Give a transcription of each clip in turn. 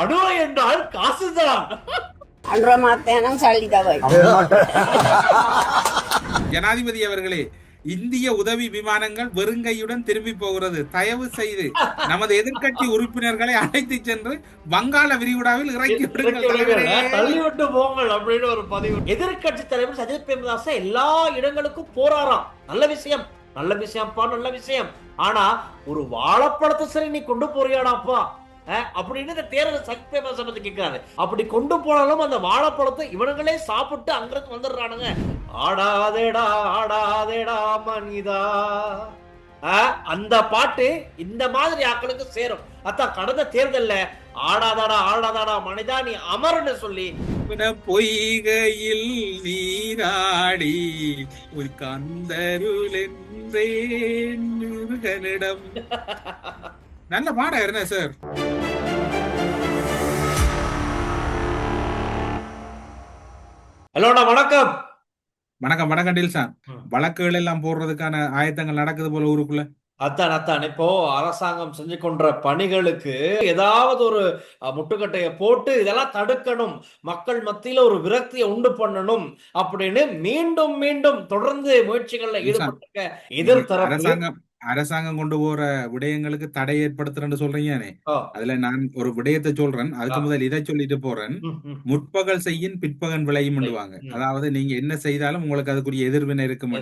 அணுவை என்றால் காசுதான் ஜனாதிபதி அவர்களே இந்திய உதவி விமானங்கள் வெறுங்கையுடன் திரும்பி போகிறது. தயவு செய்து நமது எதிர்க்கட்சி உறுப்பினர்களை அழைத்து சென்று வங்காள விரிகுடாவில் இறக்கி. தள்ளிவிட்டு போங்கள் அப்படின்னு ஒரு பதிவு. எதிர்கட்சி தலைவர் சஜித் பிரேமதாச எல்லா இடங்களுக்கும் போறாராம். நல்ல விஷயம். நல்ல விஷயம்ப்பா நல்ல விஷயம். ஆனா ஒரு வாழைப்பழத்தை சரி நீ கொண்டு போறியாடாப்பா? அப்படின்னு இந்த தேர்தல் சஜித் பிரேமதாச பத்தி கேட்கிறாரு அப்படி கொண்டு போனாலும் அந்த வாழைப்பழத்தை இவனுங்களே சாப்பிட்டு அங்கிருந்து வந்துடுறானுங்க. ஆடாதேடா ஆடாதேடா மனிதா. அந்த பாட்டு இந்த மாதிரி ஆட்களுக்கு சேரும். அதான் கடந்த தேர்தல்ல ஆடாதாடா ஆடாதாடா மனிதா நீ அமர்ன்னு சொல்லி பொய்கையில் நீராடி ஒரு கந்தருள் என்றேன் முருகனிடம். நல்ல பாடம் என்ன சார். ஹலோடா வணக்கம். வணக்கம் வணக்கம் டில்சான் ம். வழக்குகள் எல்லாம் போடுறதுக்கான ஆயத்தங்கள் நடக்குது போல ஊருக்குள்ள. அத்தான் அத்தான் இப்போ அரசாங்கம் செஞ்சு கொண்ட பணிகளுக்கு ஏதாவது ஒரு முட்டுக்கட்டையை போட்டு இதெல்லாம் தடுக்கணும். மக்கள் மத்தியில ஒரு விரக்தியை உண்டு பண்ணணும் அப்படின்னு மீண்டும் மீண்டும் தொடர்ந்து முயற்சிகள்ல ஈடுபட்டிருக்க எதிர்த்தரப்பு அரசாங்கம் கொண்டு போற விடயங்களுக்கு தடை ஏற்படுத்துறேன்னு சொல்றீங்க ஆ. அதுல நான் ஒரு விடயத்தை சொல்றேன் அதுக்கு. முதல் இதை சொல்லிட்டு போறேன். முற்பகல் செய்யின் பிற்பகல் விளையும். அதாவது நீங்க என்ன செய்தாலும் உங்களுக்கு அதுக்குரிய எதிர்வினை இருக்கும்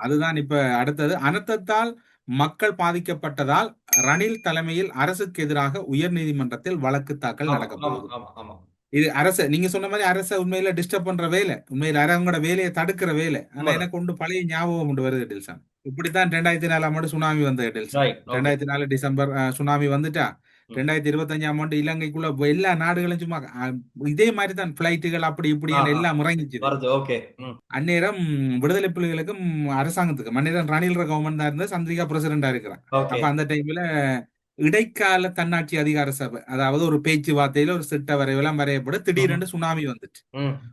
அதுதான் இப்ப அடுத்தது அனர்த்தத்தால் மக்கள் பாதிக்கப்பட்டதால் ரணில் தலைமையில் அரசுக்கு எதிராக உயர்நீதிமன்றத்தில் வழக்கு தாக்கல் ஆமா, நடக்க ஆமா, போகுது ஆமா, ஆமா. இது அரசு நீங்க சொன்ன மாதிரி அரச உண்மையில டிஸ்டர்ப் பண்ற வேலை உண்மையில அவங்களோட வேலையை தடுக்கிற வேலை ஆனா. எனக்கு கொண்டு பழைய ஞாபகம் கொண்டு வருது டில்சான் இப்படித்தான் ரெண்டாயிரத்தி நாலாம் ஆண்டு சுனாமி வந்தது. ரெண்டாயிரத்தி நாலு டிசம்பர் சுனாமி வந்துட்டா. ரெண்டாயிரத்தி இருபத்தஞ்சாம் ஆண்டு இலங்கைக்குள்ள எல்லா நாடுகளும் சும்மா இதே மாதிரி தான் பிளைட்டுகள் அப்படி இப்படி. எல்லாம் இறங்கிச்சு அந்நேரம் விடுதலை புலிகளுக்கும் அரசாங்கத்துக்கும் அந்நேரம் ரணில் கவர்மெண்ட் தான் இருந்தா சந்திரிகா பிரசிடண்டா இருக்கிறான். அப்ப அந்த டைம்ல இடைக்கால தன்னாட்சி அதிகார சபை அதாவது ஒரு பேச்சுவார்த்தையில ஒரு திட்ட வரைவெல்லாம் வரையப்பட திடீரென்று சுனாமி வந்துச்சு.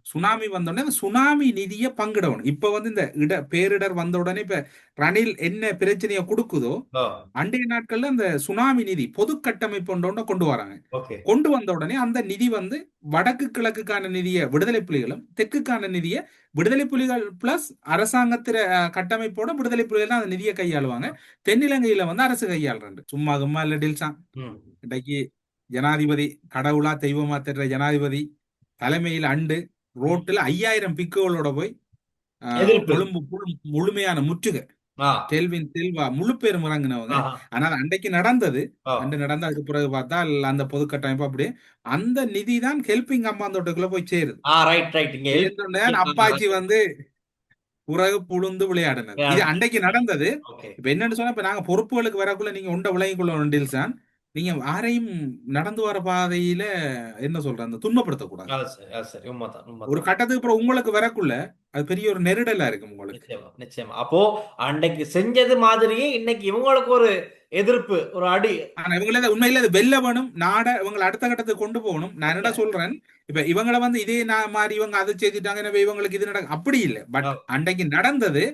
சுனாமி வந்த உடனே அந்த சுனாமி நிதியை பங்கிடணும் இப்ப வந்து இந்த இட பேரிடர் வந்த உடனே இப்ப ரணில் என்ன பிரச்சனையை கொடுக்குதோ அண்டைய நாட்கள்ல அந்த சுனாமி நிதி பொது கட்டமைப்பு கொண்டு வராங்க. கொண்டு வந்த உடனே அந்த நிதி வந்து வடக்கு கிழக்குக்கான நிதியை விடுதலை புலிகளும் தெற்குக்கான நிதியை விடுதலை புலிகள் பிளஸ் அரசாங்கத்திற கட்டமைப்போட விடுதலை புலிகள் தான் அந்த நிதியை கையாளுவாங்க தென்னிலங்கையில வந்து அரசு கையாளுறாங்க சும்மா சும்மா இல்ல டில்சான். இன்றைக்கு ஜனாதிபதி கடவுளா தெய்வமா தெரிய ஜனாதிபதி தலைமையில் அண்டு ரோட்டுல ஐயாயிரம் பிக்குகளோட போய். கொழும்பு முழு- முழுமையான முற்றுகை ஆ, டெல்வின் செல்வா முழு பேரும் இறங்கினவங்க ஆஹா. ஆனால் அன்றைக்கு நடந்தது. ஓ, அன்று நடந்த அதுக்கு பிறகு பார்த்தால் அந்த பொது கட்டமைப்பு அப்படியே அந்த நிதி தான் ஹெல்பிங் அம்மாந்தோட்டக்குள்ள போய் சேருது. ஆ ரைட் ரைட் இங்க சேர்ந்தோடனே அப்பாச்சி வந்து பிறகு புழுந்து விளையாடினது. இது அன்றைக்கு நடந்தது. ஓகே. இப்ப என்னன்னு சொன்னா இப்ப நாங்க பொறுப்புகளுக்கு வரக்குள்ள நீங்க உண்ட விளங்கிக் கொள்ளணும் டில்சான். நீங்க யாரையும் நடந்து வர பாதையில என்ன சொல்ற? அந்த துன்பப்படுத்தக்கூடாது. ஒரு கட்டத்துக்கு அப்புறம் உங்களுக்கு வரக்குள்ள அது பெரிய ஒரு நெருடலா இருக்கும் உங்களுக்கு. நிச்சயமா அப்போ அன்னைக்கு செஞ்சது மாதிரியே இன்னைக்கு இவங்களுக்கு ஒரு எதிர்ப்பு ஒரு அடி. ஆனா இவங்கள உண்மையில அது வெல்ல வேணும் நாட இவங்களை அடுத்த கட்டத்துக்கு கொண்டு போகணும். நான் என்ன சொல்றேன்? இப்ப இவங்கள வந்து இதே நான் மாதிரி இவங்க அதை செய்துட்டாங்க இவங்களுக்கு இது நடக்கும் அப்படி இல்லை. பட் ஆ. அன்றைக்கு நடந்தது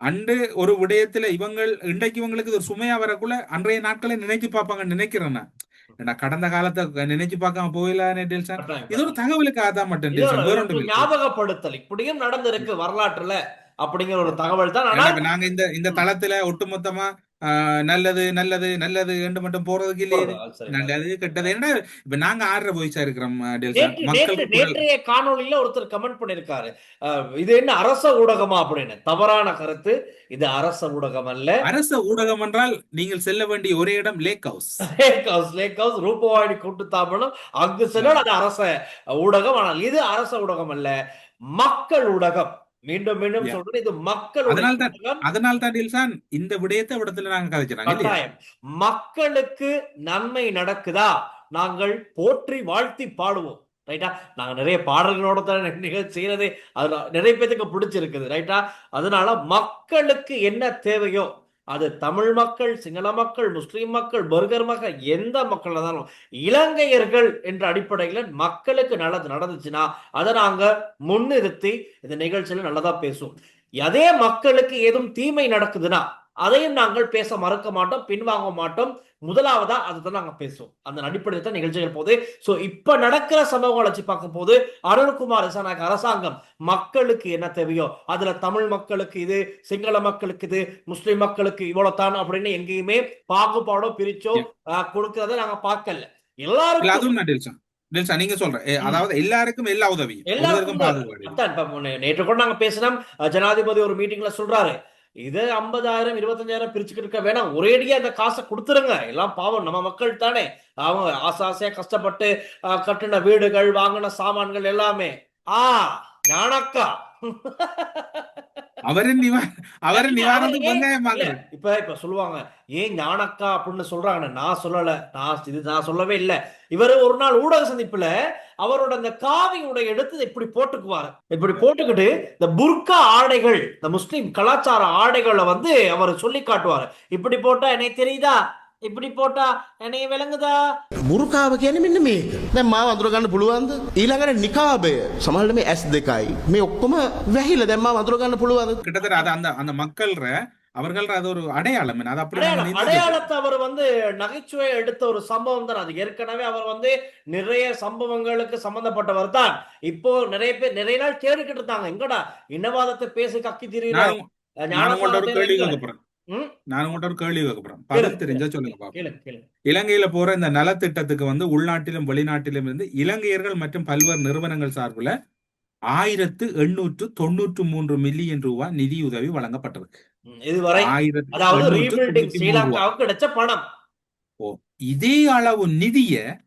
அன்று ஒரு விடயத்துல இவங்கள் இன்றைக்கு இவங்களுக்கு ஒரு சுமையா வரக்குள்ள அன்றைய நாட்களை நினைச்சு பார்ப்பாங்க நினைக்கிறேன் நான் கடந்த காலத்தை நினைச்சு பார்க்காம போயிடலானே டெல்சன் இது ஒரு தகவலுக்காக தான் மட்டும். ஞாபகப்படுத்தல். இப்படியும் நடந்திருக்கு வரலாற்றுல அப்படிங்கிற ஒரு தகவல் தான். நாங்க இந்த இந்த தளத்துல ஒட்டுமொத்தமா நல்லது நல்லது நல்லது என்று மட்டும் போறதுக்கு இல்லையே. நல்லது கெட்டது. என்ன இப்ப நாங்க ஆடுற வயசா இருக்கிறோம் நேற்றைய காணொளியில ஒருத்தர் கமெண்ட் பண்ணிருக்காரு இது என்ன அரச ஊடகமா அப்படின்னு? தவறான கருத்து. இது அரச ஊடகம் அல்ல. அரச ஊடகம் என்றால் நீங்கள் செல்ல வேண்டிய ஒரே இடம் lake house lake house lake house Rupavahini கூட்டுத்தாபனம். அங்கு சென்றால் அது அரச ஊடகம். ஆனால் இது அரச ஊடகம் அல்ல. மக்கள் ஊடகம். மீண்டும் மீண்டும். சொல்றேன் இது மக்கள் அதனால் தான் டில்சான் இந்த விடயத்தை விடத்துல நாங்க கட்டாயம். மக்களுக்கு நன்மை நடக்குதா? நாங்கள் போற்றி வாழ்த்தி பாடுவோம். ரைட்டா நாங்க நிறைய பாடல்களோட தான் நிகழ்ச்சி செய்யறது. அது நிறைய பேத்துக்கு பிடிச்சிருக்குது. ரைட்டா அதனால மக்களுக்கு என்ன தேவையோ அது தமிழ் மக்கள் சிங்கள மக்கள் முஸ்லீம் மக்கள் பர்கர் மக்கள் எந்த மக்கள் இருந்தாலும் இலங்கையர்கள் என்ற அடிப்படையில் மக்களுக்கு நல்லது நடந்துச்சுன்னா அதை நாங்கள் முன்னிறுத்தி இந்த நிகழ்ச்சியில் நல்லதா பேசுவோம். அதே மக்களுக்கு ஏதும் தீமை நடக்குதுன்னா அதையும் நாங்கள் பேச மறுக்க மாட்டோம் பின்வாங்க மாட்டோம். முதலாவதா அதை தான் நாங்க பேசுவோம். அந்த அடிப்படையில் தான் நிகழ்ச்சிகள் போகுது. சோ இப்ப நடக்கிற சம்பவங்களை வச்சு பார்க்கும் போது அருண்குமார் திசாநாயக் அரசாங்கம் மக்களுக்கு என்ன தேவையோ அதுல தமிழ் மக்களுக்கு இது சிங்கள மக்களுக்கு இது முஸ்லிம் மக்களுக்கு இவ்வளவு தான் அப்படின்னு எங்கேயுமே பாகுபாடோ பிரிச்சோ கொடுக்கறத நாங்க பார்க்கல. எல்லாருக்கும் நீங்க சொல்ற ஏ, அதாவது எல்லாருக்கும் எல்லா உதவியும். எல்லாருக்கும் நேற்று கூட நாங்க பேசினோம். ஜனாதிபதி ஒரு மீட்டிங்ல சொல்றாரு. இது ஐம்பதாயிரம் இருபத்தஞ்சாயிரம் பிரிச்சுக்கிட்டு இருக்க வேணாம். ஒரேடியா அந்த காசை கொடுத்துருங்க. எல்லாம் பாவம் நம்ம மக்கள் தானே. அவங்க ஆசை ஆசையா கஷ்டப்பட்டு அஹ், கட்டின வீடுகள் வாங்கின சாமான்கள் எல்லாமே. ஆ ஞானக்கா. நிவாரணத்துக்கு இப்ப இப்ப சொல்லுவாங்க ஏன் ஞானக்கா அப்படின்னு சொல்றாங்க நான் சொல்லல நான் இது நான் சொல்லவே இல்ல. இவரு ஒரு நாள் ஊடக சந்திப்புல அவரோட அந்த காவி உடை எடுத்து இப்படி போட்டுக்குவாரு. இப்படி போட்டுக்கிட்டு இந்த புர்கா ஆடைகள் இந்த முஸ்லிம் கலாச்சார ஆடைகளை வந்து அவர் சொல்லி காட்டுவாரு. இப்படி போட்டா எனக்கு தெரியுதா? இப்படி போட்டா என்னைய விளங்குதா බුරුකාව කියන මෙන්න මේක දැන් මාව අඳුරගන්න පුළුවන්ද ඊළඟට නිකාබය සමහරට මේ ඇස් දෙකයි මේ ඔක්කොම වැහිල දැන් මාව අඳුරගන්න පුළුවන්ද கிட்டத்தட்ட அது அந்த அந்த மக்கள்ற அவர்கள அது ஒரு அடையாளம் அது அப்படி நம்ம அடையாளம் நினைத்து- அடையாளத்தை அவர் வந்து நகைச்சுவை எடுத்த ஒரு சம்பவம் தான் அது ஏற்கனவே அவர் வந்து நிறைய சம்பவங்களுக்கு சம்பந்தப்பட்டவர் தான் இப்போ நிறைய பேர் நிறைய நாள் தேடிக்கிட்டு இருந்தாங்க எங்கடா இனவாதத்தை பேசி கக்கி திரியிறாங்க நான் நான் உங்கள்ட்ட ஒரு கேள்வி கேட்க போறேன் ம்? நான் உங்கள்ட்ட ஒரு கேள்வி போறேன். பதில் தெரிஞ்சா சொல்லுங்க இலங்கையில போற இந்த நலத்திட்டத்துக்கு வந்து உள்நாட்டிலும் வெளிநாட்டிலும் இருந்து இலங்கையர்கள் மற்றும் பல்வேறு நிறுவனங்கள் சார்பில் ஆயிரத்து எண்ணூற்று தொண்ணூற்று மூன்று மில்லியன் ரூபாய் நிதியுதவி வழங்கப்பட்டிருக்கு. இதுவரை கிடைச்ச பணம். இதே அளவு நிதிய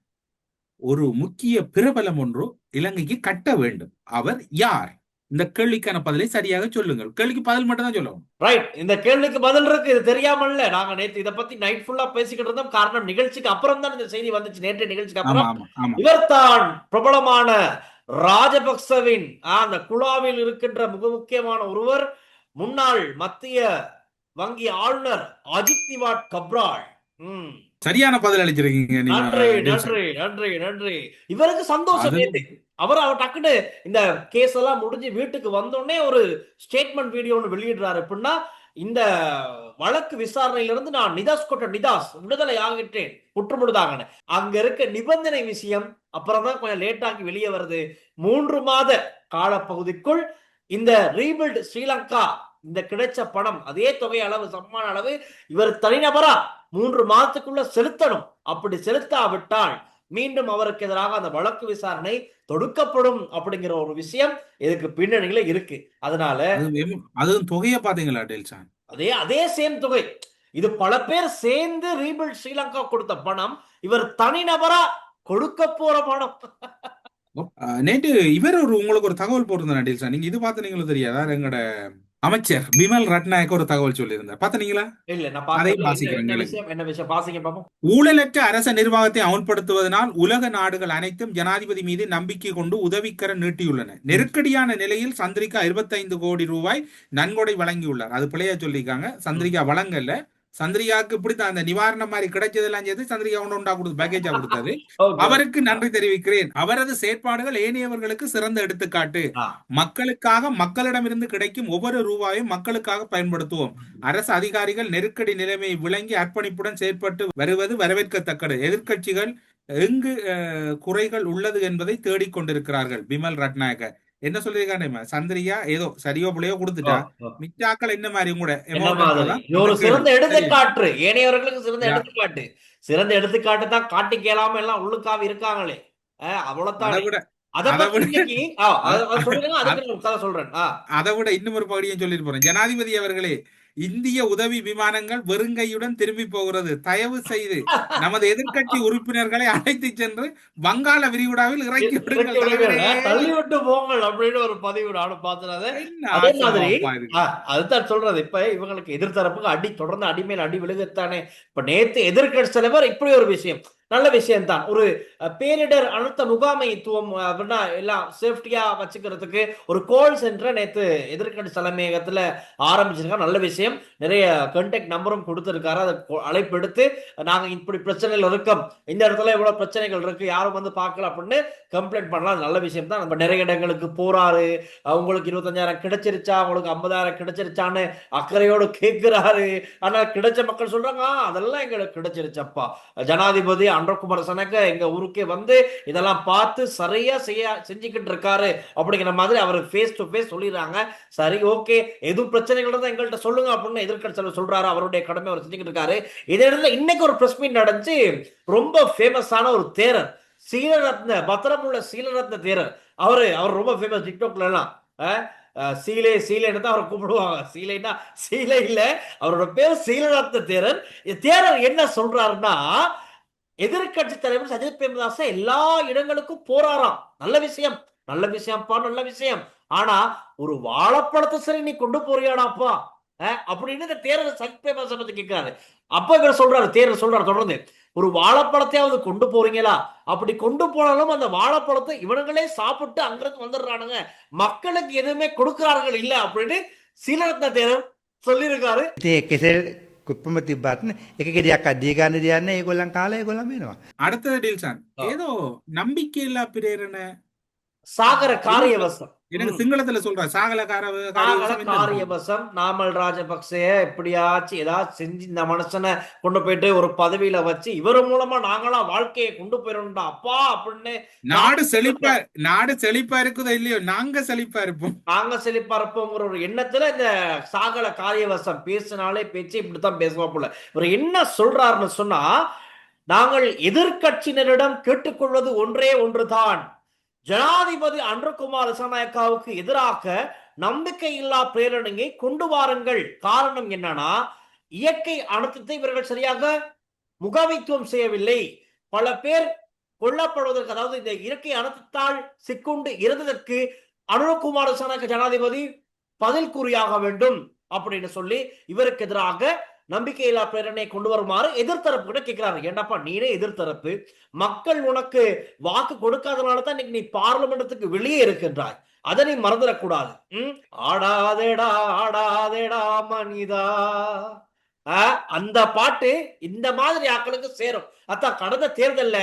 ஒரு முக்கிய பிரபலம் ஒன்று இலங்கைக்கு கட்ட வேண்டும். அவர் யார்? இந்த கேள்விக்கான பதிலை சரியாக சொல்லுங்கள். கேள்விக்கு பதில் மட்டும் தான் சொல்லணும் ரைட் இந்த கேள்விக்கு பதில் இருக்கு. இது தெரியாமல்ல. நாங்க நேத்து இத பத்தி நைட் ஃபுல்லா பேசிக்கிட்டு இருந்தோம். காரணம் நிகழ்ச்சிக்கு அப்புறம் தான் இந்த செய்தி வந்துச்சு. நேற்று நிகழ்ச்சிக்கு அப்புறம். ஆமா இவர்தான் பிரபலமான ராஜபக்சவின் அந்த குழாவில் இருக்கின்ற மிக முக்கியமான ஒருவர். முன்னாள் மத்திய வங்கி ஆளுநர் அஜித் திவாட் கப்ரால். ம். சரியான பதில் அளிச்சிருக்கீங்க நன்றி. நன்றி நன்றி நன்றி. இவருக்கு சந்தோஷம் அவர் அவர் டக்குன்னு இந்த கேஸ் எல்லாம் முடிஞ்சு வீட்டுக்கு வந்தோடனே ஒரு ஸ்டேட்மெண்ட் வீடியோ ஒன்று வெளியிடுறாரு. எப்படின்னா இந்த வழக்கு விசாரணையிலிருந்து நான் நிதாஸ் கொட்ட நிதாஸ் விடுதலை ஆகிட்டேன் முற்றுமுழுதாங்கன்னு அங்க இருக்க நிபந்தனை விஷயம் அப்புறம் தான் கொஞ்சம் லேட் ஆகி வெளியே வருது. மூன்று மாத காலப்பகுதிக்குள் இந்த ரீபில்ட் ஸ்ரீலங்கா இந்த கிடைச்ச பணம் அதே தொகை அளவு சமமான அளவு இவர் தனிநபரா? மூன்று மாதத்துக்குள்ள செலுத்தணும். அப்படி செலுத்தாவிட்டால் மீண்டும் அவருக்கு எதிராக அந்த வழக்கு விசாரணை தொடுக்கப்படும் அப்படிங்கிற ஒரு விஷயம் இதுக்கு பின்னணியில இருக்கு. அதனால அதுவும் தொகையை பாத்தீங்களா டெல்சான் அதே அதே சேம் தொகை. இது பல பேர் சேர்ந்து ரீபில்ட் ஸ்ரீலங்கா கொடுத்த பணம் இவர் தனிநபரா கொடுக்க போற பணம். நேற்று இவர் ஒரு உங்களுக்கு ஒரு தகவல் போட்டிருந்தார் டெல்சான் நீங்க இது பார்த்து நீங்களும் தெரியாதா? எங்களோட அமைச்சர் பிமல் ரட்நாயக் ஒரு தகவல் சொல்லியிருந்தார். பாப்போம். ஊழலற்ற அரச நிர்வாகத்தை அமல்படுத்துவதனால் உலக நாடுகள் அனைத்தும் ஜனாதிபதி மீது நம்பிக்கை கொண்டு உதவிக்கரம் நீட்டியுள்ளன. நெருக்கடியான நிலையில் சந்திரிகா 25 கோடி ரூபாய் நன்கொடை வழங்கியுள்ளார். அது பிள்ளையா சொல்லியிருக்காங்க. சந்திரிகா வழங்கல. சந்திரிகாவுக்கு இப்படித்தான் அந்த நிவாரணம் மாதிரி கிடைச்சதெல்லாம் சேர்த்து சந்திரிகா ஒன்று உண்டா கொடுத்து பேக்கேஜா Okay. அவருக்கு நன்றி தெரிவிக்கிறேன். அவரது செயற்பாடுகள் ஏனையவர்களுக்கு சிறந்த எடுத்துக்காட்டு. மக்களுக்காக மக்களிடமிருந்து கிடைக்கும் ஒவ்வொரு ரூபாயும் மக்களுக்காக பயன்படுத்துவோம். அரசு அதிகாரிகள் நெருக்கடி நிலைமையை விளங்கி அர்ப்பணிப்புடன் செயற்பட்டு வருவது வரவேற்கத்தக்கது. எதிர்க்கட்சிகள் எங்கு குறைகள் உள்ளது என்பதை தேடிக் கொண்டிருக்கிறார்கள் பிமல் ரட்நாயக்க. என்ன சொல்லியிருக்காங்க சந்திரியா ஏதோ சரியோ பிள்ளையோ கொடுத்துட்டா. மிச்சாக்கள் என்ன மாதிரி அந்த சிறந்த. எடுத்துக்காட்டு. ஏனையவர்களுக்கு சிறந்த. எடுத்துக்காட்டு. சிறந்த எடுத்துக்காட்டு தான் காட்டி கேளாம எல்லாம் உள்ளுக்காவி இருக்காங்களே. அவ்வளவுதான். ஆ, அதை விட இன்னும் ஒரு பகுதியும் சொல்லிட்டு போறேன். ஜனாதிபதி அவர்களே இந்திய உதவி விமானங்கள் வெறுங்கையுடன் திரும்பி போகிறது. தயவு செய்து நமது எதிர்க்கட்சி உறுப்பினர்களை அழைத்து சென்று வங்காள விரிகுடாவில் இறக்கி விடுங்கள். இறக்கி விடுங்க. தலைவரே. தள்ளி விட்டு போங்கள் அப்படின்னு ஒரு பதிவு நானும் மாதிரி, அதுதான் சொல்றது. இப்ப இவங்களுக்கு எதிர்த்தரப்புக்கு அடி தொடர்ந்து அடி மேல அடி விழுகத்தானே? இப்ப நேத்து எதிர்க்கட்சி தலைவர் இப்படி ஒரு விஷயம். நல்ல விஷயம்தான். ஒரு பேரிடர் அழுத்த முகாமைத்துவம் அப்படின்னா எல்லாம் சேஃப்டியா வச்சுக்கிறதுக்கு ஒரு கோல் சென்டரை நேற்று எதிர்க்கட்சி தலைமையகத்துல ஆரம்பிச்சிருக்காங்க நல்ல விஷயம். நிறைய கண்டெக்ட் நம்பரும் கொடுத்துருக்காரு. அதை அழைப்பு எடுத்து நாங்க இப்படி பிரச்சனைகள் இருக்கோம். இந்த இடத்துல இவ்வளவு பிரச்சனைகள் இருக்கு. யாரும் வந்து பார்க்கல அப்படின்னு கம்ப்ளைண்ட் பண்ணலாம். நல்ல விஷயம் தான் நம்ம நிறைய இடங்களுக்கு போறாரு. அவங்களுக்கு இருபத்தஞ்சாயிரம் கிடைச்சிருச்சா? அவங்களுக்கு ஐம்பதாயிரம் கிடைச்சிருச்சான்னு அக்கறையோடு கேட்கிறாரு ஆனா கிடைச்ச மக்கள் சொல்றாங்க அதெல்லாம் எங்களுக்கு கிடைச்சிருச்சப்பா. ஜனாதிபதி அன்றகுமார் சனக எங்க ஊருக்கே வந்து இதெல்லாம் பார்த்து சரியா செய்ய செஞ்சுக்கிட்டு இருக்காரு அப்படிங்கிற மாதிரி அவர் ஃபேஸ் டு ஃபேஸ் சொல்லிடுறாங்க. சரி ஓகே எதுவும் பிரச்சனைகள் தான் எங்கள்கிட்ட சொல்லுங்க அப்படின்னு எதிர்கட்சியில் சொல்றாரு. அவருடைய கடமை அவர் செஞ்சுக்கிட்டு இருக்காரு இதே இடத்துல இன்னைக்கு ஒரு பிரஸ் மீட் நடந்துச்சு. ரொம்ப ஃபேமஸான ஒரு தேரர். சீலரத்ன பத்திரமுள்ள சீலரத்ன தேரர். அவரு அவர் ரொம்ப ஃபேமஸ் டிக்டாக்ல எல்லாம் அஹ், சீலை சீலைன்னு தான் அவரை கூப்பிடுவாங்க. சீலைன்னா சீலை இல்லை. அவரோட பேர் சீலரத்ன தேரர். தேரர் என்ன சொல்றாருன்னா எதிர்க்கட்சி தலைவர் சஜித் பிரேமதாச எல்லா இடங்களுக்கும் போறாராம். நல்ல விஷயம். நல்ல விஷயம்ப்பா நல்ல விஷயம். ஆனா ஒரு வாழைப்பழத்தை சரி நீ கொண்டு போறியாடாப்பா அஹ், அப்படின்னு இந்த தேரர் சஜித் பிரேமதாச பத்தி கேட்கிறாரு அப்ப இவர் சொல்றாரு தேரர் சொல்றாரு தொடர்ந்து ஒரு வாழைப்பழத்தையாவது கொண்டு போறீங்களா? அப்படி கொண்டு போனாலும் அந்த வாழைப்பழத்தை இவனுங்களே சாப்பிட்டு அங்கிருந்து வந்துடுறானுங்க. மக்களுக்கு எதுவுமே கொடுக்கிறார்கள் இல்லை அப்படின்னு சீலரத்ன தேரர் சொல்லியிருக்காரு. ඉතින් ඒ කෙසෙල් කුප්පම තිබ්බත්න එක ගෙඩියක් අඩිය ගන්න දියන්න ඒගොල්ලන් කාලා ඒගොල්ලන් වෙනවා. அடுத்தது டில்சான் ஆ. ஏதோ நம்பிக்கை இல்லா பிரேரணை சாகர காரியவசம். எனக்கு. சிங்களத்துல சொல்ற சாகல காரியவசம் நாமல் ராஜபக்சே எப்படியாச்சும் ஏதாச்சும் செஞ்சு இந்த மனுஷனை கொண்டு போயிட்டு ஒரு பதவியில வச்சு இவர் மூலமா நாங்களாம் வாழ்க்கையை கொண்டு போயிடணும்டா அப்பா அப்படின்னு நாடு செழிப்பா நாடு செழிப்பா இருக்குதோ இல்லையோ நாங்க செழிப்பா இருப்போம். நாங்க செழிப்பறப்போங்கிற ஒரு எண்ணத்துல இந்த சாகல காரியவசம் பேசினாலே பேச்சு இப்படித்தான் பேசுவாப்புல இவர் என்ன சொல்றாருன்னு சொன்னா நாங்கள் எதிர்க்கட்சியினரிடம் கேட்டுக்கொள்வது ஒன்றே ஒன்றுதான். ஜனாதிபதி அன்றகுமார் திசாநாயக்காவுக்கு எதிராக நம்பிக்கையில்லா பிரேரணையை கொண்டு வாருங்கள். காரணம் என்னன்னா இயற்கை அனுத்தத்தை இவர்கள் சரியாக முகாமைத்துவம் செய்யவில்லை. பல பேர் கொல்லப்படுவதற்கு அதாவது இந்த இயற்கை அனுத்தத்தால் சிக்குண்டு இறந்ததற்கு அனுரகுமார சனக ஜனாதிபதி பதில் கூறியாக வேண்டும் அப்படின்னு சொல்லி இவருக்கு எதிராக நம்பிக்கையில்லா பிரேரணை கொண்டு வருமாறு எதிர்த்தரப்பு கூட கேட்கிறாரு ஏண்டாப்பா நீனே எதிர்த்தரப்பு? மக்கள் உனக்கு வாக்கு கொடுக்காதனால தான் இன்னைக்கு நீ பார்லிமெண்டத்துக்கு வெளியே இருக்கின்றாய். அதை நீ மறந்துடக்கூடாது. உம் ஆடாதேடா ஆடாதேடா மனிதா. அந்த பாட்டு இந்த மாதிரி ஆக்களுக்கு சேரும். அதான் கடந்த தேர்தல்ல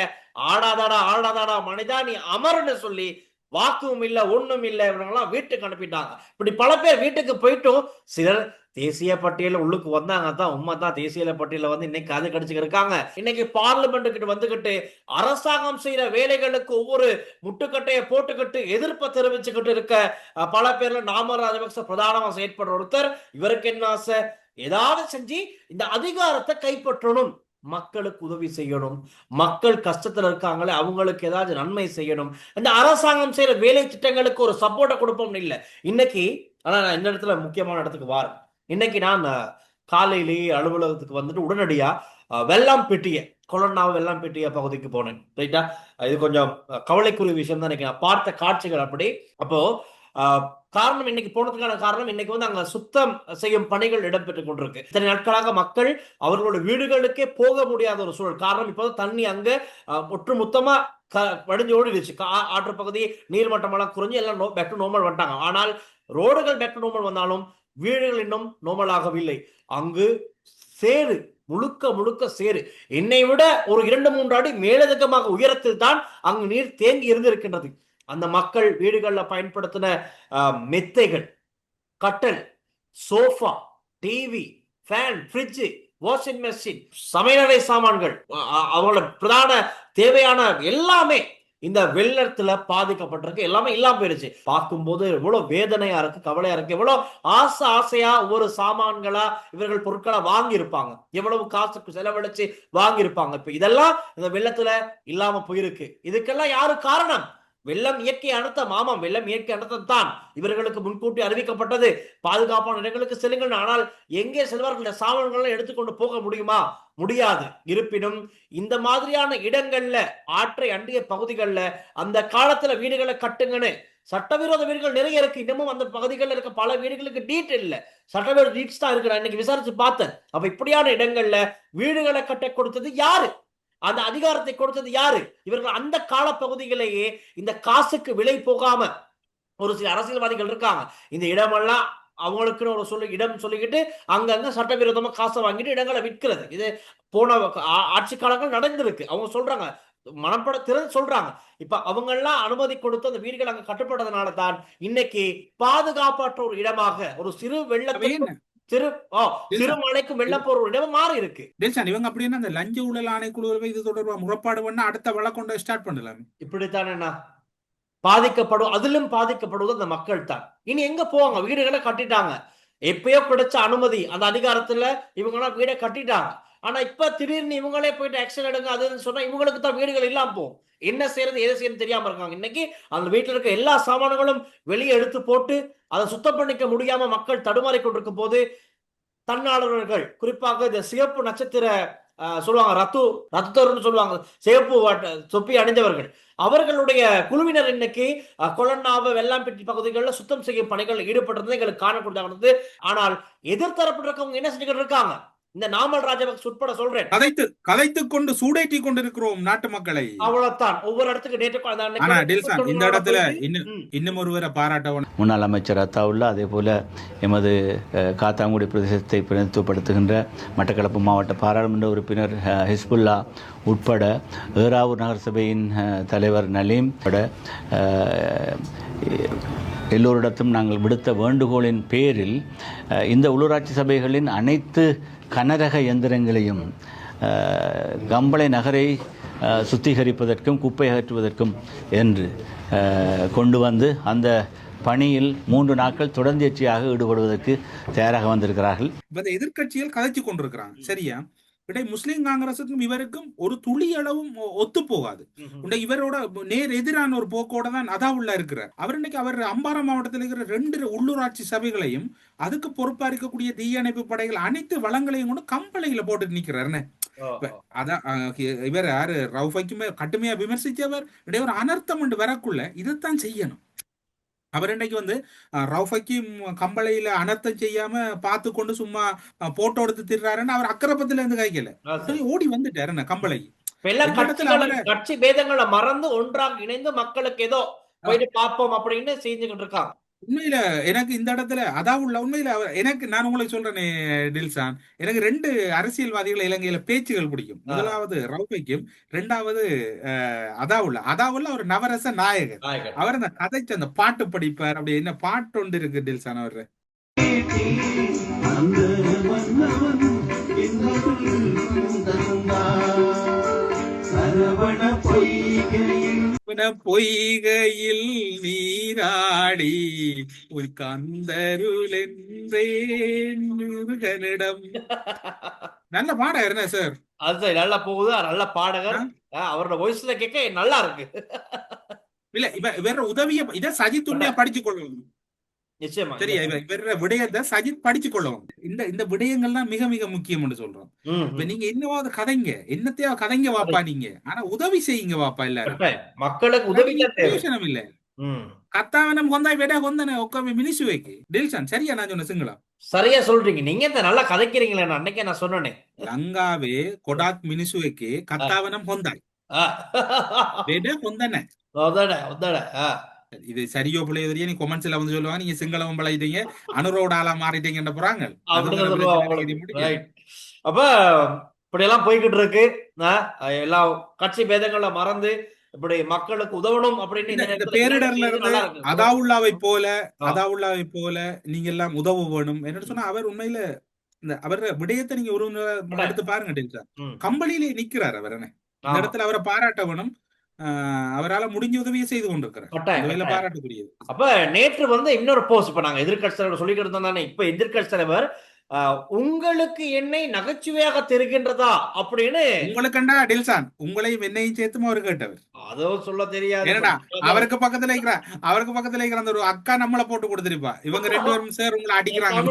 ஆடாதாடா ஆடாதாடா மனிதா நீ அமருன்னு சொல்லி வாக்கும் இல்ல ஒண்ணும் இல்ல இவங்கெல்லாம் வீட்டுக்கு அனுப்பிட்டாங்க. இப்படி பல பேர் வீட்டுக்கு போயிட்டும் சிலர் தேசிய பட்டியல உள்ளுக்கு வந்தாங்க தான் உண்மை தான். தேசிய பட்டியல வந்து இன்னைக்கு அது கடிச்சுக்க இருக்காங்க இன்னைக்கு பார்லிமெண்ட் கிட்ட வந்துகிட்டு அரசாங்கம் செய்யற வேலைகளுக்கு ஒவ்வொரு முட்டுக்கட்டையை போட்டுக்கிட்டு எதிர்ப்பை தெரிவிச்சுக்கிட்டு இருக்க பல பேர்ல நாம ராஜபக்ச பிரதானமா செயற்படுற ஒருத்தர் இவருக்கு என்ன ஆசை? ஏதாவது செஞ்சு இந்த அதிகாரத்தை கைப்பற்றணும். மக்களுக்கு உதவி செய்யணும். மக்கள் கஷ்டத்துல இருக்காங்களே அவங்களுக்கு ஏதாவது நன்மை செய்யணும். இந்த அரசாங்கம் செய்யற வேலை திட்டங்களுக்கு ஒரு சப்போர்ட்டை கொடுப்போம்னு இல்லை. இன்னைக்கு ஆனா நான் இந்த இடத்துல முக்கியமான இடத்துக்கு வாரேன். இன்னைக்கு நான் காலையிலேயே அலுவலகத்துக்கு வந்துட்டு உடனடியா அஹ், வெள்ளாம்பட்டிய கொலன்னாவு பகுதிக்கு போனேன். ரைட்டா? இது கொஞ்சம் கவலைக்குரிய விஷயம் தான். இன்னைக்கு நான் பார்த்த காட்சிகள் அப்படி. அப்போ காரணம் இன்னைக்கு போனதுக்கான காரணம் இன்னைக்கு வந்து அங்க சுத்தம் செய்யும் பணிகள் இடம்பெற்றுக் கொண்டிருக்கு. இத்தனை நாட்களாக மக்கள் அவர்களோட வீடுகளுக்கே போக முடியாத ஒரு சூழல். காரணம் இப்போ தண்ணி அங்க ஒட்டுமொத்தமா க- வடிஞ்சு ஓடிடுச்சு. கா- ஆற்று பகுதி நீர்மட்டமெல்லாம் குறைஞ்சு எல்லாம் பேக் டு நார்மல் வந்துட்டாங்க. ஆனால் ரோடுகள் பேக் டு நார்மல் வந்தாலும் வீடுகள் இன்னும் நோமலாகவில்லை அங்கு சேரு முழுக்க முழுக்க சேறு. என்னை விட ஒரு இரண்டு மூன்று அடி மேலதிகமாக உயரத்தில் தான் அங்கு நீர் தேங்கி இருந்திருக்கின்றது. அந்த மக்கள் வீடுகளில் பயன்படுத்தின மெத்தைகள் கட்டல் sofa TV fan fridge washing machine சமையலறை சாமான்கள் அவங்களோட பிரதான தேவையான எல்லாமே இந்த வெள்ளத்துல பாதிக்கப்பட்டிருக்கு. எல்லாமே இல்லாம போயிருச்சு பார்க்கும்போது எவ்வளவு வேதனையா இருக்கு கவலையா இருக்கு. எவ்வளவு ஆசை ஆசையா ஒரு சாமான்களா இவர்கள் பொருட்களை வாங்கி இருப்பாங்க எவ்வளவு காசுக்கு செலவழிச்சு வாங்கி இருப்பாங்க இப்ப இதெல்லாம் இந்த வெள்ளத்துல இல்லாம போயிருக்கு. இதுக்கெல்லாம் யாரு காரணம்? வெள்ளம் இயற்கை அனுத்தம் ஆமாம் வெள்ளம் இயற்கை அனுத்தம் தான். இவர்களுக்கு முன்கூட்டி அறிவிக்கப்பட்டது. பாதுகாப்பான இடங்களுக்கு செல்லுங்கள். ஆனால் எங்கே செல்வார்கள்? இந்த சாமான்களை எடுத்துக்கொண்டு போக முடியுமா? முடியாது. இருப்பினும் இந்த மாதிரியான இடங்கள்ல ஆற்றை அண்டிய பகுதிகளில் அந்த காலத்துல வீடுகளை கட்டுங்கன்னு சட்டவிரோத வீடுகள் நிறைய இருக்கு. இன்னமும் அந்த பகுதிகளில் இருக்க பல வீடுகளுக்கு டீட் இல்லை. சட்டவிரோத டீட்ஸ் தான் இருக்கிறேன் இன்னைக்கு விசாரிச்சு பார்த்தேன். அப்ப இப்படியான இடங்கள்ல வீடுகளை கட்ட கொடுத்தது யாரு? அந்த அதிகாரத்தை கொடுத்தது யாரு? இவர்கள் அந்த காலப்பகுதியிலேயே இந்த காசுக்கு விலை போகாம ஒரு சில அரசியல்வாதிகள் இருக்காங்க. இந்த இடமெல்லாம் அவங்களுக்குன்னு ஒரு சொல்லி இடம் சொல்லிக்கிட்டு அங்கங்க சட்டவிரோதமா காசை வாங்கிட்டு இடங்களை விற்கிறது. இது போன ஆட்சி காலங்கள் நடந்திருக்கு. அவங்க சொல்றாங்க மனப்பட திறந்து சொல்றாங்க. இப்ப அவங்க எல்லாம் அனுமதி கொடுத்து அந்த வீடுகள் அங்க கட்டுப்பட்டதுனால தான் இன்னைக்கு பாதுகாப்பற்ற ஒரு இடமாக ஒரு சிறு வெள்ளத்தையும் வெள்ளத்துக்கும் என்ன சிறு ஓ சிறு மலைக்கும் வெள்ளம் போற ஒரு இடம் மாறி இருக்கு. டெல்சான் இவங்க அப்படின்னா அந்த லஞ்ச ஊழல் ஆணைக்குழு இது தொடர்பா முறைப்பாடு பண்ணா அடுத்த வழக்கொண்ட ஸ்டார்ட் பண்ணலாம் இப்படித்தானேண்ணா பாதிக்கப்படும் அதிலும் பாதிக்கப்படுவது அந்த மக்கள் தான். இனி எங்க போவாங்க? வீடுகளை கட்டிட்டாங்க. எப்பயோ கிடைச்ச அனுமதி அந்த அதிகாரத்துல இவங்கெல்லாம் வீடை கட்டிட்டாங்க. ஆனா இப்ப திடீர்னு இவங்களே போயிட்டு ஆக்ஷன் எடுங்க அதுன்னு சொன்னா இவங்களுக்கு தான் வீடுகள் இல்லாம போகும். என்ன செய்யறது எது செய்யறது தெரியாம இருக்காங்க. இன்னைக்கு அந்த வீட்டுல இருக்க எல்லா சாமான்களும் வெளியே எடுத்து போட்டு அதை சுத்தம் பண்ணிக்க முடியாம மக்கள் தடுமாறி கொண்டிருக்கும் போது தன்னாளர்கள் குறிப்பாக இந்த சிவப்பு நட்சத்திர சொல்லுவாங்க ரத்து ரத்தர்னு சொல்லுவாங்க சிவப்பு தொப்பி அணிந்தவர்கள். அவர்களுடைய குழுவினர் இன்னைக்கு அஹ், வெள்ளாம்பட்டி பகுதிகளில் சுத்தம் செய்யும் பணிகள் ஈடுபட்டிருந்தது எங்களுக்கு காண கொடுத்தாங்க ஆனால் எதிர்த்தரப்பட்டிருக்கவங்க என்ன செஞ்சுக்கிட்டு இருக்காங்க? இந்த நாமல் ராஜபக்ஷ உட்பட சொல்றேன். கதைத்து கதைத்து கொண்டு சூடேற்றி கொண்டிருக்கிறோம் நாட்டு மக்களை. அவ்வளவுதான். ஒவ்வொரு இடத்துக்கு நேற்று இந்த இடத்துல இன்னும் ஒருவரை பாராட்ட முன்னாள் அமைச்சர் அத்தாவுல்லா அதே போல எமது காத்தாங்குடி பிரதேசத்தை பிரதிநிதித்துவப்படுத்துகின்ற மட்டக்களப்பு மாவட்ட பாராளுமன்ற உறுப்பினர் ஹிஸ்புல்லா உட்பட ஏறாவூர் நகரசபையின் தலைவர் நலீம் உட்பட எல்லோரிடத்தும் நாங்கள் விடுத்த வேண்டுகோளின் பேரில் இந்த உள்ளூராட்சி சபைகளின் அனைத்து கனரக எந்திரங்களையும் கம்பளை நகரை சுத்திகரிப்பதற்கும் குப்பை அகற்றுவதற்கும் என்று கொண்டு வந்து அந்த பணியில் மூன்று நாட்கள் தொடர்ந்து ஈடுபடுவதற்கு தயாராக வந்திருக்கிறார்கள். எதிர்கட்சியில் கதைச்சு கொண்டிருக்கிறாங்க. சரியா? விடை முஸ்லிம் காங்கிரசுக்கும் இவருக்கும் ஒரு துளி அளவும் ஒத்து போகாது. இவரோட நேர் எதிரான ஒரு போக்கோட தான் அதாவுல்லா இருக்கிறார் அவர் இன்னைக்கு அவர் அம்பாறை மாவட்டத்தில் இருக்கிற ரெண்டு உள்ளூராட்சி சபைகளையும் அதுக்கு பொறுப்பா இருக்கக்கூடிய தீயணைப்பு படைகள் அனைத்து வளங்களையும் கொண்டு கம்பளையில போட்டு நிக்கிறாருன்னு. அதான் இவர் யாரு? ரவுஃபைக்குமே கட்டுமையா விமர்சிச்சவர் இடைய ஒரு அனர்த்தம் வரக்குள்ள இதைத்தான் செய்யணும். அவர் இன்னைக்கு வந்து ரவுஃபைக்கும் கம்பளையில அனர்த்தம் செய்யாம பார்த்து கொண்டு சும்மா போட்டோ எடுத்து திடுறாருன்னு அவர் அக்கரப்பத்துல இருந்து சரி. ஓடி வந்துட்டாரு என்ன கம்பளை. கட்சி பேதங்களை மறந்து ஒன்றாக இணைந்து மக்களுக்கு ஏதோ போயிட்டு பார்ப்போம் அப்படின்னு செஞ்சுக்கிட்டு இருக்காங்க உண்மையில எனக்கு இந்த இடத்துல அதான் உள்ள உண்மையில அவர் எனக்கு நான் உங்களுக்கு சொல்றேனே டில்சான். எனக்கு ரெண்டு அரசியல்வாதிகள் இலங்கையில பேச்சுகள் பிடிக்கும். முதலாவது ரவுபைக்கும் ரெண்டாவது அஹ், அதாவுல்லா அதாவுல்லா ஒரு நவரச நாயகர். நாயகன் அவர் அந்த கதைச்சு அந்த பாட்டு படிப்பார். அப்படி என்ன பாட்டு ஒன்று இருக்கு டில்சான் அவர் பொய்கையில் நீராடி ஒரு கந்தருளென்றேன் முருகனிடம். நல்ல பாடம் என்ன சார்? அது சரி, நல்லா போகுது நல்ல பாடகர். அவரோட வாய்ஸ்ல கேட்க நல்லா இருக்கு. இல்ல இவ இவர உதவிய இத சஜித் உண்மையா படிச்சு கொள்ளணும். நிச்சயமா சரியா இவ இவர விடயத்தை சஜித் படிச்சு கொள்ளணும் இந்த இந்த விடயங்கள்லாம் மிக மிக முக்கியம்னு சொல்றோம். இப்ப. நீங்க என்னவாவது கதைங்க என்னத்தையா கதைங்க வாப்பா நீங்க. ஆனா உதவி செய்யுங்க வாப்பா எல்லாரும். கட்டாயம். மக்களுக்கு உதவி இல்ல. கத்தாவனம் கொந்தாய் வேடா கொந்தன ஒக்கமே மினிசு வைக்கு டில்சன் சரியா நான் சொன்ன சிங்களா சரியா சொல்றீங்க. நீங்க இந்த நல்லா கதைக்கிறீங்களே நான் அன்னைக்கே நான் சொன்னேனே. லங்காவே கொடாக் மினிசு வைக்கு கத்தாவனம் கொந்தாய். வேடா கொந்தன. இது சரியோ பிள்ளையோ தெரியும் நீ கொமெண்ட்ஸ்ல வந்து சொல்லுவாங்க நீங்க சிங்களம் பழகிட்டீங்க அனுரோட ஆளா மாறிட்டீங்கன்னு போறாங்க. அப்ப இப்படி எல்லாம் போய்கிட்டு இருக்கு எல்லா கட்சி பேதங்களை மறந்து இப்படி மக்களுக்கு உதவணும் அப்படின்னு இந்த பேரிடர்ல இருந்து. அதாவுல்லாவை போல. அதாவுல்லாவை போல நீங்க எல்லாம் உதவ வேணும் என்னன்னு சொன்னா அவர் உண்மையில இந்த அவர் விடயத்தை நீங்க ஒரு எடுத்து பாருங்க டெல்சா ம். கம்பளியிலே நிக்கிறார் அவர் இந்த. இடத்துல அவரை பாராட்ட வேணும் அவரால முடிஞ்ச உதவியை செய்து கொண்டிருக்கிறார். பாராட்டக்கூடியது. அப்ப நேற்று வந்து இன்னொரு போஸ்ட் இப்ப நாங்க எதிர்க்கட்சி தலைவர் சொல்லிக்கிட்டு இருந்தோம் தானே? இப்ப எதிர்க்கட்சி தலைவர் உங்களுக்கு என்னை நகைச்சுவையாக தெரிகின்றதா அப்படின்னு உங்களுக்கண்டா டெல்சான் உங்களையும் என்னையும் சேர்த்தும் அவர் கேட்டவர். அதுவும் சொல்ல தெரியாது. அவருக்கு பக்கத்துல இருக்கிற அவருக்கு பக்கத்துல இருக்கிற அந்த ஒரு அக்கா நம்மள போட்டு கொடுத்திருப்பா. இவங்க ரெண்டு பேரும் சார் உங்களை அடிக்கிறாங்க.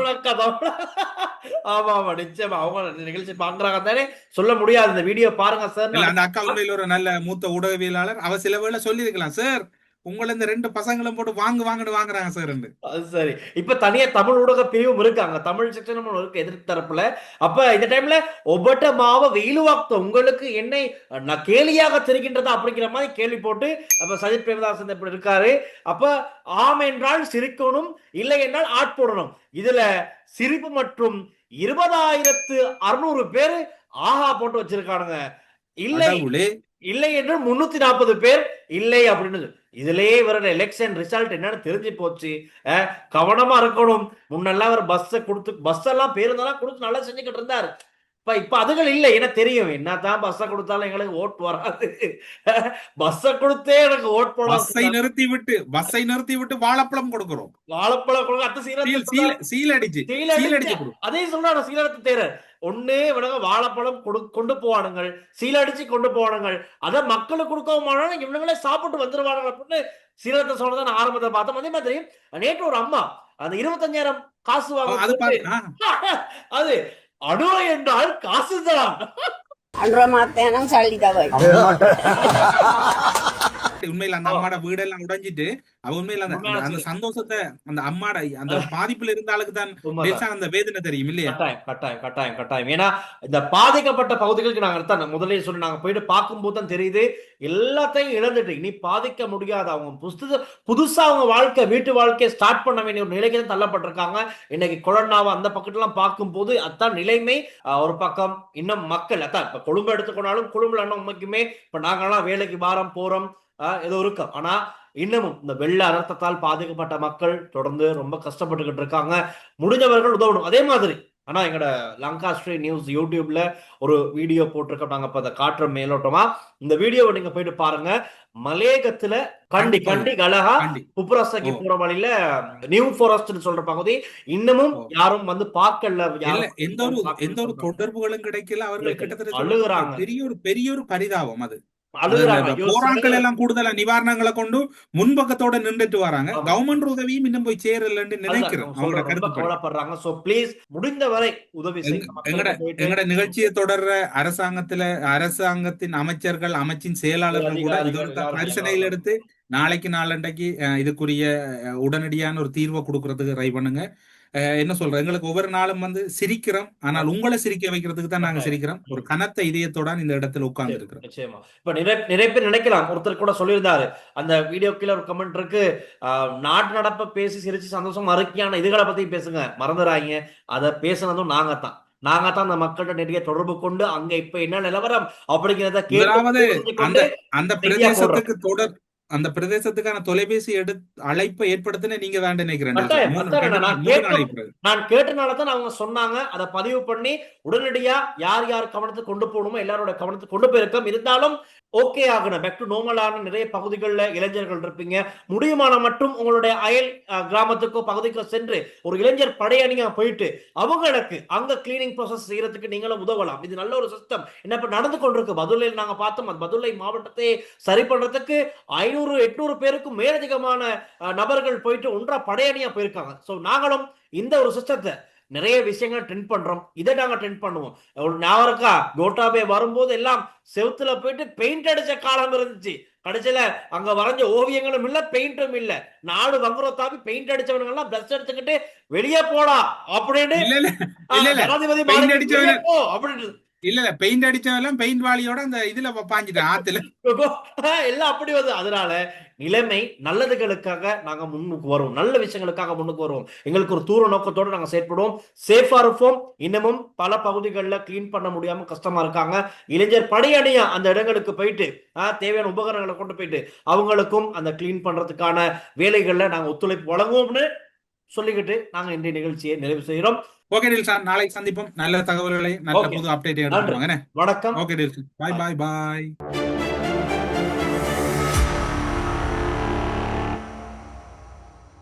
ஆமா ஆமா நிச்சயமா. அவங்க நிகழ்ச்சி பாக்குறாங்க தானே சொல்ல முடியாது. இந்த வீடியோ பாருங்க சார் அந்த அக்கா உண்மையில ஒரு நல்ல மூத்த ஊடகவியலாளர். அவ சில வேளை சொல்லியிருக்கலாம் சார் உங்களை இந்த ரெண்டு பசங்களும் போட்டு வாங்கு வாங்குன்னு வாங்குறாங்க சார் அது சரி. இப்ப தனியா தமிழ் ஊடக பிரிவும் இருக்காங்க தமிழ் செக்ஷனும் இருக்கு எதிர்ப்பு தரப்புல அப்ப இந்த டைம்ல ஒவ்வொட்ட மாவ வெயிலுவாக்த உங்களுக்கு என்னை நான் கேலியாக தெரிகின்றதா அப்படிங்கிற மாதிரி கேள்வி போட்டு அப்ப சஜித் பிரேமதாசன் இப்படி இருக்காரு. அப்ப ஆம் என்றால் சிரிக்கணும் இல்லை என்றால் ஆட்போடணும் இதுல சிரிப்பு மற்றும் இருபதாயிரத்து அறுநூறு பேர் ஆஹா போட்டு வச்சிருக்கானுங்க. இல்லை இல்லை என்று முன்னூத்தி நாற்பது பேர் இல்லை அப்படின்னு இதுலயே இவரோட எலெக்ஷன் ரிசல்ட் என்னன்னு தெரிஞ்சு போச்சு. கவனமா இருக்கணும். முன்னெல்லாம் அவர் பஸ் கொடுத்து பஸ் எல்லாம் பேருந்தெல்லாம் கொடுத்து நல்லா செஞ்சுக்கிட்டு இருந்தாரு. இப்ப இப்ப அதுகள் இல்லை ஏன்னா தெரியும். என்னதான் பஸ்ஸை கொடுத்தாலும் எங்களுக்கு ஓட் வராது பஸ்ஸை கொடுத்தே எனக்கு ஓட் பஸ்ஸை போட நிறுத்தி விட்டு பஸ்ஸை நிறுத்தி விட்டு வாழைப்பழம் கொடுக்கிறோம். வாழைப்பழம் கொடுங்க அத்த சீல் சீல் சீல் அடிச்சு சீல் சீல் அடிச்சு அடிச்சு அதே சொல்றாரு சீலடத்து தேரர். ஒண்ணு இவனுங்க வாழைப்பழம் கொடு கொண்டு போவானுங்கள். சீலடிச்சு கொண்டு போவானுங்கள். அதை மக்களுக்கு கொடுக்கவும் இவனுங்களே சாப்பிட்டு வந்துருவானுங்க அப்படின்னு சீலத்தை சொன்னதை நான் ஆரம்பத்தை பார்த்தோம் அதே மாதிரி நேற்று ஒரு அம்மா அந்த இருபத்தஞ்சாயிரம் காசு வாங்க அது அணு என்றால் காசுதான். அன்றமாத்தேனும் சொல்லிதான் உண்மையில அந்த அம்மாட வீடெல்லாம் உடைஞ்சிட்டு அவ உண்மையில அந்த அந்த. சந்தோஷத்தை அந்த அம்மாட அந்த பாதிப்புல இருந்த ஆளுக்கு தான் அந்த வேதனை தெரியும் இல்லையா? கட்டாயம் கட்டாயம் கட்டாயம் கட்டாயம். ஏன்னா இந்த பாதிக்கப்பட்ட பகுதிகளுக்கு நாங்க தான் முதலே சொல்லி நாங்க போயிட்டு பார்க்கும்போது தான் தெரியுது எல்லாத்தையும் இழந்துட்டு இனி பாதிக்க முடியாது அவங்க புதுசு புதுசா அவங்க வாழ்க்கை வீட்டு வாழ்க்கையை ஸ்டார்ட் பண்ண வேண்டிய ஒரு நிலைக்கு தான் தள்ளப்பட்டிருக்காங்க. இன்னைக்கு கொழன்னாவை அந்த பக்கத்துலாம் பார்க்கும்போது அதான் நிலைமை. ஒரு பக்கம் இன்னும் மக்கள் அதான் இப்ப கொழும்பு எடுத்துக்கொண்டாலும் கொழும்புல அண்ணன் உண்மைக்குமே இப்ப நாங்கெல்லாம் வேலைக்கு வாரம் போறோம். ஏதோ இருக்கு ஆனா இன்னமும் இந்த வெள்ள அனர்த்தத்தால் பாதிக்கப்பட்ட மக்கள் தொடர்ந்து ரொம்ப கஷ்டப்பட்டுக்கிட்டு இருக்காங்க. முடிஞ்சவர்கள் உதவணும். அதே மாதிரி ஆனா எங்களோட லங்கா ஸ்ரீ நியூஸ் யூடியூப்ல ஒரு வீடியோ போட்டிருக்கோம். நாங்க இப்ப அதை காட்டுற மேலோட்டமா. இந்த வீடியோவை நீங்க போயிட்டு பாருங்க. மலேகத்துல கண்டி கண்டி கலகா ஓ. போற வழியில நியூ ஃபாரஸ்ட்னு சொல்ற பகுதி. இன்னமும். யாரும் வந்து பார்க்கல. எந்த ஒரு எந்த ஒரு தொடர்புகளும் கிடைக்கல. அவர்கள். கிட்டத்தட்ட பெரிய ஒரு பெரிய ஒரு பரிதாபம் அது. போராக்கள் எல்லாம் கூடுதலா நிவாரணங்களை கொண்டு முன்பக்கத்தோட நின்றுட்டு வராங்க. கவர்மெண்ட் உதவியும் இன்னும் போய் சேரலன்னு நினைக்கிறேன் அவங்களோட கருத்து சோ ப்ளீஸ் உதவி எங்கட நிகழ்ச்சியை தொடர்ற அரசாங்கத்துல அரசாங்கத்தின் அமைச்சர்கள் அமைச்சின் செயலாளர்கள் கூட இது பரிசனையில் எடுத்து நாளைக்கு நாளண்டைக்கு இதுக்குரிய உடனடியான ஒரு தீர்வை கொடுக்கறதுக்கு ட்ரை பண்ணுங்க. என்ன சொல்றேன்? எங்களுக்கு ஒவ்வொரு நாளும் வந்து சிரிக்கிறோம். ஆனால் உங்களை சிரிக்க வைக்கிறதுக்கு தான் நாங்க சிரிக்கிறோம். ஒரு கனத்த இதயத்தோட இந்த இடத்துல உட்கார்ந்து இருக்கிறோம் நிச்சயமா. இப்ப நிறைய பேர் நினைக்கலாம். ஒருத்தர் கூட சொல்லியிருந்தாரு. அந்த வீடியோ கீழே ஒரு கமெண்ட் இருக்கு. நாட்டு நடப்ப பேசி சிரிச்சு சந்தோஷமா இருக்கியான இதுகளை பத்தி பேசுங்க. மறந்துடாங்க அதை பேசுனதும் நாங்க தான் நாங்க தான் அந்த மக்கள்கிட்ட நிறைய தொடர்பு கொண்டு அங்க இப்ப என்ன நிலவரம் அப்படிங்கிறத அந்த செய்தியா பிரதேசத்துக்கு தொடர் அந்த பிரதேசத்துக்கான தொலைபேசி எடு அழைப்பை ஏற்படுத்தின நீங்க தான் நினைக்கிறேன் நான் மூணு கேட்கும் நாளைக்கு பிறகு. நான் கேட்டனால தான் அவங்க சொன்னாங்க. அதை பதிவு பண்ணி உடனடியா யார் யார் கவனத்துக்கு கொண்டு போகணுமோ எல்லாரோட கவனத்துக்கு கொண்டு போயிருக்கோம். இருந்தாலும் ஓகே ஆகணும். பேக் டு நார்மலான நிறைய பகுதிகளில் இளைஞர்கள் இருப்பீங்க. முடியுமான மட்டும் உங்களுடைய அயல் கிராமத்துக்கோ பகுதிக்கோ சென்று ஒரு இளைஞர் படையணியா போயிட்டு அவங்களுக்கு அங்க கிளீனிங் ப்ராசஸ் செய்யறதுக்கு நீங்களும் உதவலாம். இது நல்ல ஒரு சிஸ்டம் என்ன இப்ப நடந்து கொண்டிருக்கு. பதுளையில் நாங்க பார்த்தோம். அந்த பதுளை மாவட்டத்தை சரி பண்றதுக்கு ஐநூறு எட்நூறு பேருக்கும் மேலதிகமான நபர்கள் போயிட்டு ஒன்றா படையணியா போயிருக்காங்க. சோ நாங்களும் இந்த ஒரு சிஸ்டத்தை நிறைய விஷயங்கள் ட்ரெண்ட் பண்றோம். இதை நாங்க ட்ரெண்ட் பண்ணுவோம். ஒரு ஞாபகம் இருக்கா கோட்டாபே வரும்போது எல்லாம் செவுத்துல போயிட்டு பெயிண்ட் அடிச்ச காலம் இருந்துச்சு. கடைசியில அங்க வரைஞ்ச ஓவியங்களும் இல்ல பெயிண்டும் இல்ல. நாடு வங்குரோத்தாப்பி பெயிண்ட் அடிச்சவனுங்க எல்லாம் பிரஷ் எடுத்துக்கிட்டு வெளியே போடா அப்படின்னு. ஜனாதிபதி அப்படின்னு. இல்ல இல்ல பெயிண்ட் அடிச்சவெல்லாம் பெயிண்ட் வாளியோட அந்த இதுல பாஞ்சிட்டேன் ஆத்துல. எல்லாம் அப்படி வருது. அதனால நிலைமை நல்லதுகளுக்காக நாங்க முன்னுக்கு வருவோம். நல்ல விஷயங்களுக்காக முன்னுக்கு வருவோம். எங்களுக்கு ஒரு தூர நோக்கத்தோட நாங்க செயற்படுவோம். சேஃபா இருப்போம். இன்னமும் பல பகுதிகளில் கிளீன் பண்ண முடியாம கஷ்டமா இருக்காங்க. இளைஞர் படையணியா அந்த இடங்களுக்கு போயிட்டு தேவையான உபகரணங்களை கொண்டு போயிட்டு அவங்களுக்கும் அந்த கிளீன் பண்றதுக்கான வேலைகள்ல நாங்க ஒத்துழைப்பு வழங்குவோம்னு சொல்லிக்கிட்டு நாங்க இன்றைய நிகழ்ச்சியை நிறைவு செய்கிறோம். ஓகே டில் சார் நாளைக்கு சந்திப்போம். நல்ல தகவல்களை நல்ல. புது அப்டேட் வணக்கம். ஓகே டில் பாய் பாய் பாய்